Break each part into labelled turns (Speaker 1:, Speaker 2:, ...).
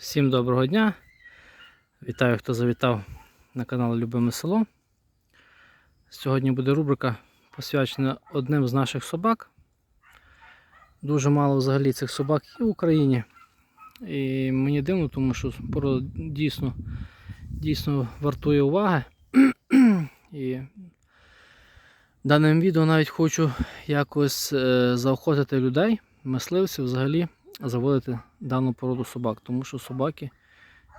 Speaker 1: Всім доброго дня. Вітаю, хто завітав на канал Любиме село. Сьогодні буде рубрика посвячена одним з наших собак. Дуже мало взагалі цих собак і в Україні. І мені дивно, тому що порода дійсно, дійсно вартує уваги. І даним відео навіть хочу якось е, заохотити людей, мисливців взагалі заводити дану породу собак, тому що собаки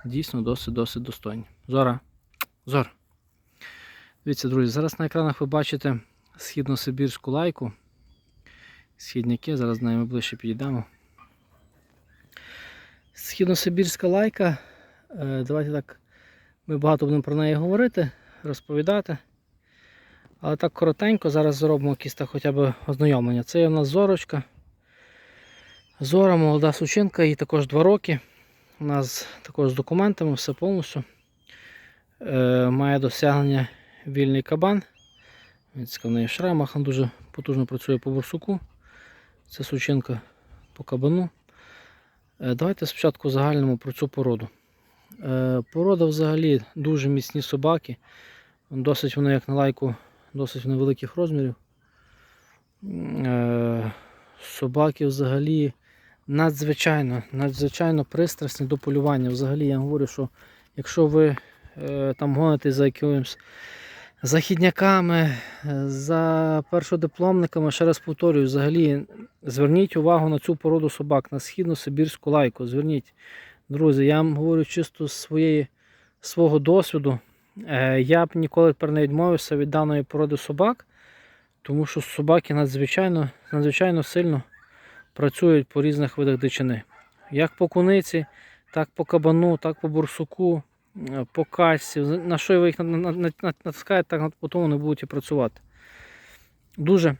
Speaker 1: дійсно досить-досить достойні. Зора. Зор. Дивіться, друзі, зараз на екранах ви бачите східно-сибірську лайку. Східняки, зараз з нею ближче підійдемо. Східно-сибірська лайка. Е, Давайте так. Ми багато будемо про неї говорити, розповідати. Але так коротенько, зараз зробимо якісь хоча б ознайомлення. Це є у нас зорочка. Зора, молода сучинка, їй також 2 роки. У нас також з документами, все повністю. Е, має досягнення вільний кабан. Він в неї в шрамах, він дуже потужно працює по бурсуку. Це сучинка по кабану. Е, давайте спочатку загальному про цю породу. Е, порода взагалі дуже міцні собаки. Досить вони, як на лайку, досить вони великих розмірів. Е, собаки взагалі надзвичайно, надзвичайно пристрасні до полювання. Взагалі я говорю, що якщо ви е, там гоните за якимось західняками, е, за першодипломниками, ще раз повторюю, взагалі зверніть увагу на цю породу собак, на східно-сибірську лайку. Зверніть, друзі, я вам говорю чисто з своєї, свого досвіду. Е, я б ніколи тепер не відмовився від даної породи собак, тому що собаки надзвичайно, надзвичайно сильно працюють по різних видах дичини. Як по куниці, так по кабану, так по бурсуку, е, по касі. На що ви їх на- на- на- на- натискаєте, так потім вони будуть і працювати. Дуже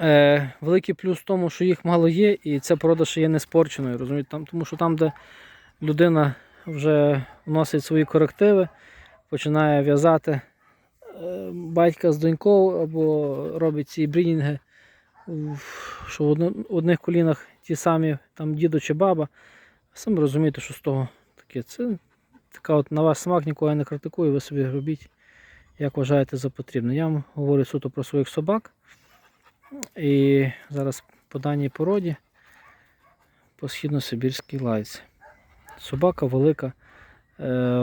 Speaker 1: е, великий плюс в тому, що їх мало є, і ця порода ще є не спорченою. Розумієте? Там, тому що там, де людина вже вносить свої корективи, починає в'язати е, батька з донькою або робить ці брідінги що в одних колінах ті самі там дідо чи баба. Самі розумієте, що з того таке. Це така от на ваш смак, нікого я не критикую, ви собі робіть, як вважаєте за потрібне. Я вам говорю суто про своїх собак. І зараз по даній породі по східно-сибірській лайці. Собака велика е,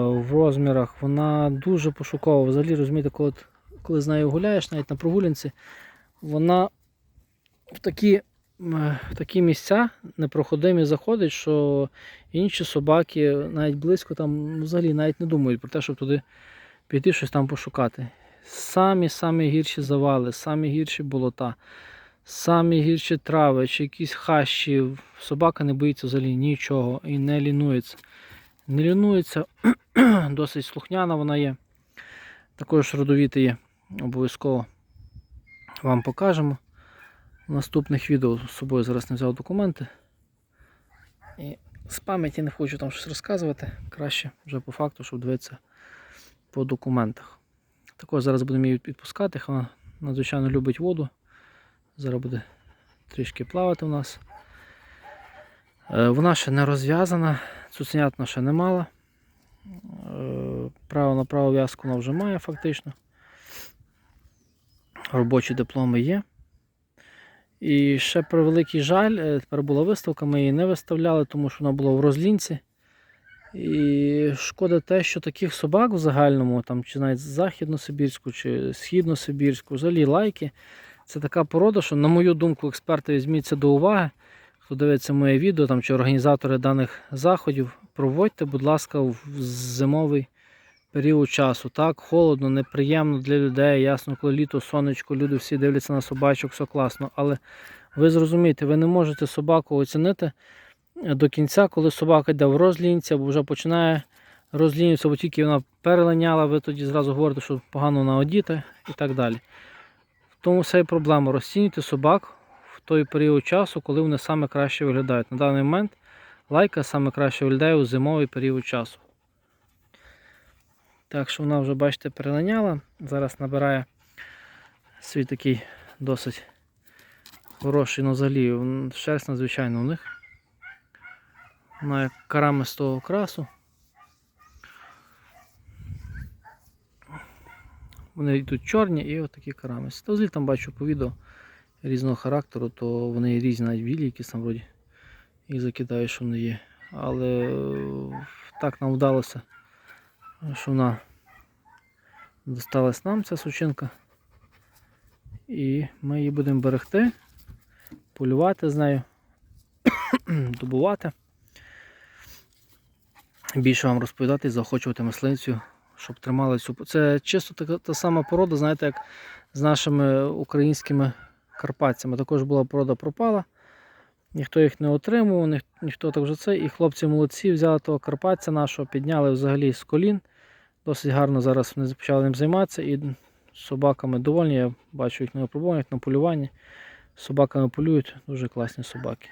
Speaker 1: в розмірах, вона дуже пошукова. Взагалі, розумієте, коли, коли з нею гуляєш, навіть на прогулянці, вона в такі, в такі місця непроходимі заходить, що інші собаки навіть близько там взагалі навіть не думають про те, щоб туди піти щось там пошукати. Самі самі гірші завали, самі гірші болота, самі гірші трави чи якісь хащі. Собака не боїться взагалі нічого і не лінується. Не лінується, досить слухняна вона є. Також родовіти є. Обов'язково вам покажемо наступних відео з собою зараз не взяв документи. І з пам'яті не хочу там щось розказувати. Краще вже по факту, щоб дивитися по документах. Також зараз будемо її відпускати. Вона надзвичайно любить воду. Зараз буде трішки плавати у нас. Е, Вона ще не розв'язана, цуценят вона ще не мала. Е, Право на праву в'язку вона вже має фактично. Робочі дипломи є. І ще про великий жаль, е, тепер була виставка, ми її не виставляли, тому що вона була в розлінці. І шкода те, що таких собак в загальному, там, чи навіть західно-сибірську, чи східно-сибірську, взагалі лайки, це така порода, що, на мою думку, експерти візьміть це до уваги. Хто дивиться моє відео там, чи організатори даних заходів, проводьте, будь ласка, в зимовий період часу. Так, холодно, неприємно для людей. Ясно, коли літо, сонечко, люди всі дивляться на собачок, все класно. Але ви зрозумієте, ви не можете собаку оцінити до кінця, коли собака йде в розлінці, або вже починає розлінюватися, бо тільки вона перелиняла, ви тоді зразу говорите, що погано вона одіта і так далі. Тому вся і проблема. Розцінюйте собак в той період часу, коли вони саме краще виглядають. На даний момент лайка саме краще виглядає у зимовий період часу. Так що вона вже, бачите, перелиняла. Зараз набирає свій такий досить хороший, ну взагалі шерсть надзвичайно у них. Має карамистого окрасу. Вони йдуть чорні і отакі карамисті. Та взагалі там бачу по відео різного характеру, то вони різні навіть білі, якісь там вроді. Їх закидаю, що вони є. Але е, так нам вдалося, що вона досталась нам, ця сучинка. І ми її будемо берегти, полювати з нею, добувати. Більше вам розповідати і заохочувати мисливців, щоб тримали цю. Це чисто така та сама порода, знаєте, як з нашими українськими карпатцями. Також була порода пропала. Ніхто їх не отримував, ніх- ніхто так вже це. І хлопці молодці взяли того карпатця нашого, підняли взагалі з колін. Досить гарно зараз вони почали ним займатися і собаками довольні. Я бачу їх на випробуваннях, на полюванні. Собаками полюють, дуже класні собаки.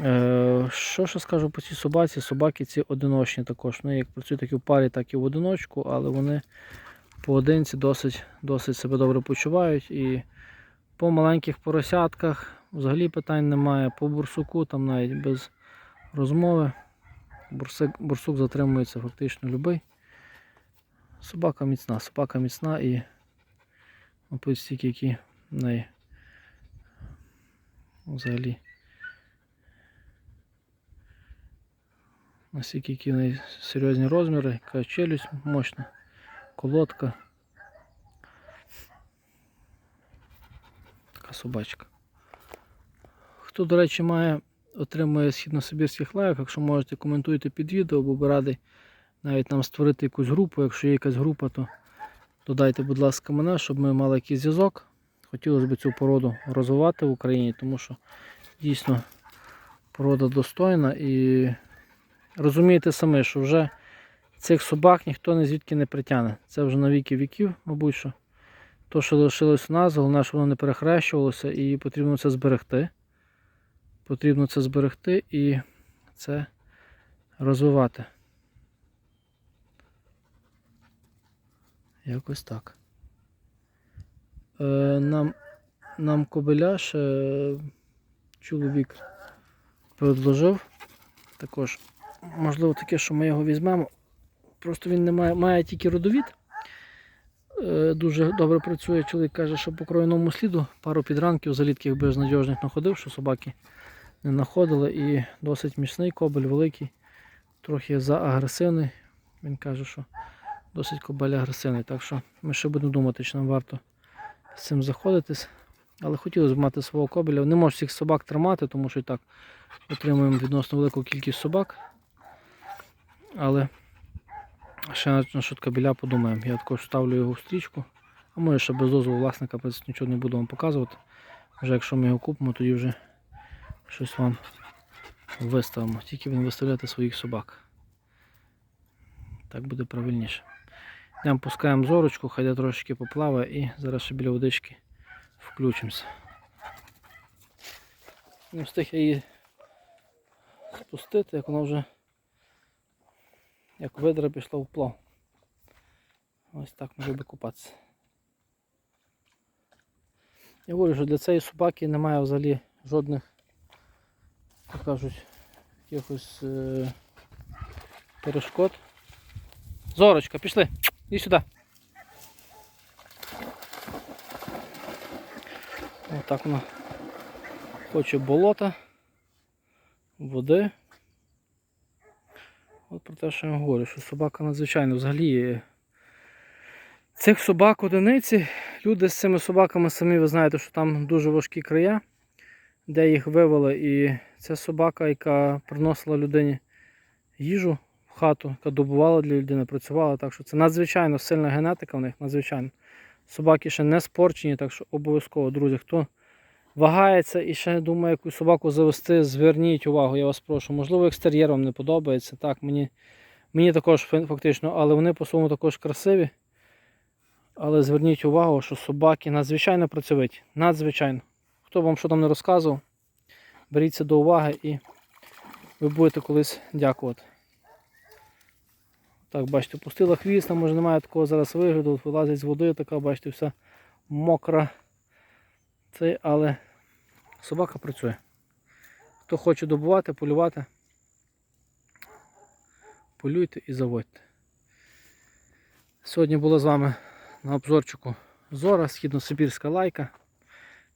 Speaker 1: Е, що ще скажу по цій собаці? Собаки ці одиночні також. Вони як працюють як і в парі, так і в одиночку, але вони поодинці досить, досить себе добре почувають. І по маленьких поросятках взагалі питань немає. По бурсуку там навіть без розмови. Бурсик, бурсук затримується фактично любий. Собака міцна, собака міцна і мабуть стільки, які в неї взагалі. Наскільки які в неї серйозні розміри, яка челюсть мощна, колодка. Така собачка. Хто, до речі, має, отримує східносибірських лайк, якщо можете, коментуйте під відео, бо би радий навіть нам створити якусь групу. Якщо є якась група, то додайте, будь ласка, мене, щоб ми мали якийсь зв'язок. Хотілося б цю породу розвивати в Україні, тому що дійсно порода достойна і розумієте самі, що вже цих собак ніхто ні звідки не притягне. Це вже на віки віків, мабуть, що то, що лишилось у нас, головне, щоб воно не перехрещувалося, і потрібно це зберегти. Потрібно це зберегти і це розвивати. Якось так. Е, нам, нам кобеля ще чоловік предложив. Також, можливо, таке, що ми його візьмемо. Просто він не має, має тільки родовід. Е, дуже добре працює. Чоловік каже, що по кров'яному сліду пару підранків залітків безнадіжних находив, що собаки не знаходили. І досить міцний кобель, великий, трохи заагресивний. Він каже, що досить кобель агресивний. Так що ми ще будемо думати, чи нам варто з цим заходитись. Але хотілося б мати свого кобеля. Не можу всіх собак тримати, тому що і так отримуємо відносно велику кількість собак. Але ще на насчет кабеля подумаємо. Я також ставлю його в стрічку. А може ще без дозволу власника нічого не буду вам показувати. Вже якщо ми його купимо, тоді вже щось вам виставимо. Тільки він виставляти своїх собак. Так буде правильніше. Йдемо пускаємо зорочку, хай трошечки поплаває і зараз ще біля водички включимося. Не встиг я її спустити, як вона вже як видра пішла в плав. Ось так може би купатися. Я говорю, що для цієї собаки немає взагалі жодних, як кажуть, якихось е- перешкод. Зорочка, пішли, іди сюди. Отак вона хоче болота, води. От про те, що я говорю, що собака надзвичайно взагалі. Цих собак одиниці, люди з цими собаками самі ви знаєте, що там дуже важкі края, де їх вивели. І це собака, яка приносила людині їжу хату, яка добувала для людини, працювала. Так що це надзвичайно сильна генетика в них, надзвичайно. Собаки ще не спорчені, так що обов'язково, друзі, хто вагається і ще думає, яку собаку завести, зверніть увагу, я вас прошу. Можливо, екстер'єр вам не подобається. Так, мені, мені також фактично, але вони по-своєму також красиві. Але зверніть увагу, що собаки надзвичайно працьовиті. Надзвичайно. Хто вам що там не розказував, беріть це до уваги і ви будете колись дякувати. Так, бачите, пустила хвіст, там може немає такого зараз вигляду, от вилазить з води, така, бачите, вся мокра. Це, але собака працює. Хто хоче добувати, полювати, полюйте і заводьте. Сьогодні було з вами на обзорчику Зора, східно-сибірська лайка.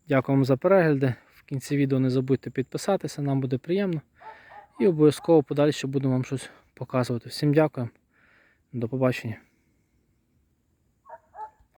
Speaker 1: Дякую вам за перегляди. В кінці відео не забудьте підписатися, нам буде приємно. І обов'язково подальше будемо вам щось показувати. Всім дякую. До побачення.